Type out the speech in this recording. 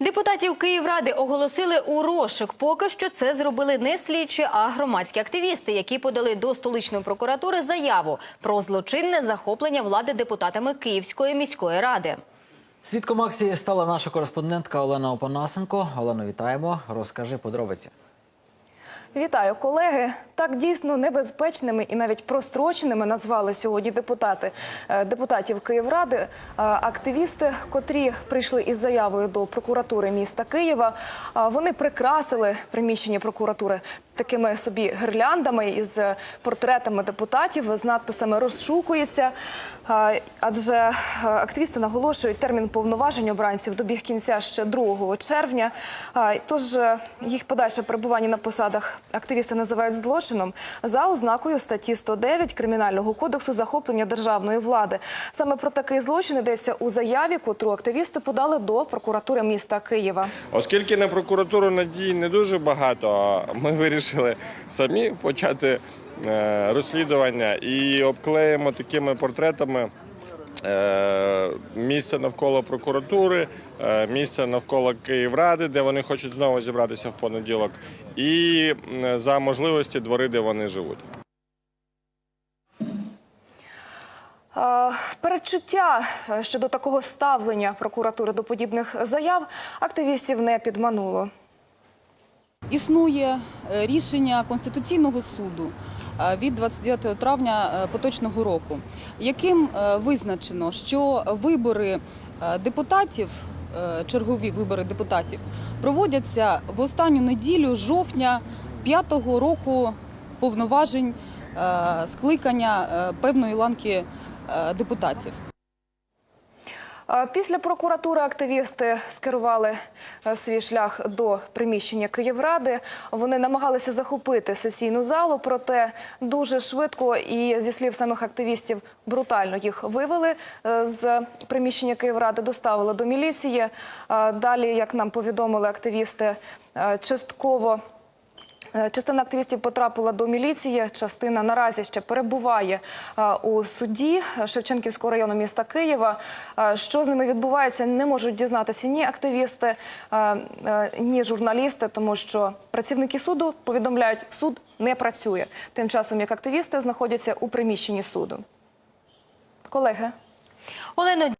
Депутатів Київради оголосили у розшук. Поки що це зробили не слідчі, а громадські активісти, які подали до столичної прокуратури заяву про злочинне захоплення влади депутатами Київської міської ради. Свідком акції стала наша кореспондентка Олена Опанасенко. Олено, вітаємо. Розкажи подробиці. Вітаю, колеги. Так дійсно небезпечними і навіть простроченими назвали сьогодні депутати е, депутатів Київради. Е, Активісти, котрі прийшли із заявою до прокуратури міста Києва. Вони прикрасили приміщення прокуратури такими собі гирляндами із портретами депутатів з надписами Розшукується. Адже активісти наголошують, термін повноважень обранців добіг кінця ще 2 червня. Тож е, їх подальше перебування на посадах активісти називають злочином за ознакою статті 109 Кримінального кодексу захоплення державної влади. Саме про такий злочин йдеться у заяві, котру активісти подали до прокуратури міста Києва. Оскільки на прокуратуру надій не дуже багато, ми вирішили самі почати е, розслідування і обклеїмо такими портретами е, місце навколо прокуратури, е, місце навколо Київради, де вони хочуть знову зібратися в понеділок, і за можливості двори, де вони живуть. Передчуття щодо такого ставлення прокуратури до подібних заяв активістів не підмануло. Існує е, рішення Конституційного суду е, від 29 травня е, поточного року, яким визначено, що вибори депутатів, чергові вибори депутатів, проводяться в останню неділю жовтня п'ятого року повноважень скликання певної ланки депутатів. Після прокуратури активісти скерували е, свій шлях до приміщення Київради. Вони намагалися захопити сесійну залу, проте дуже швидко і зі слів самих активістів брутально їх вивели е, з приміщення Київради, доставили до міліції. Е, Далі, як нам повідомили активісти, частково. Е, Частина активістів потрапила до міліції. Частина наразі ще перебуває е, у суді Шевченківського району міста Києва. Е, Що з ними відбувається, не можуть дізнатися ні активісти, ні журналісти, тому що працівники суду повідомляють, суд не працює. Тим часом як активісти знаходяться у приміщенні суду. Колеги. Олено,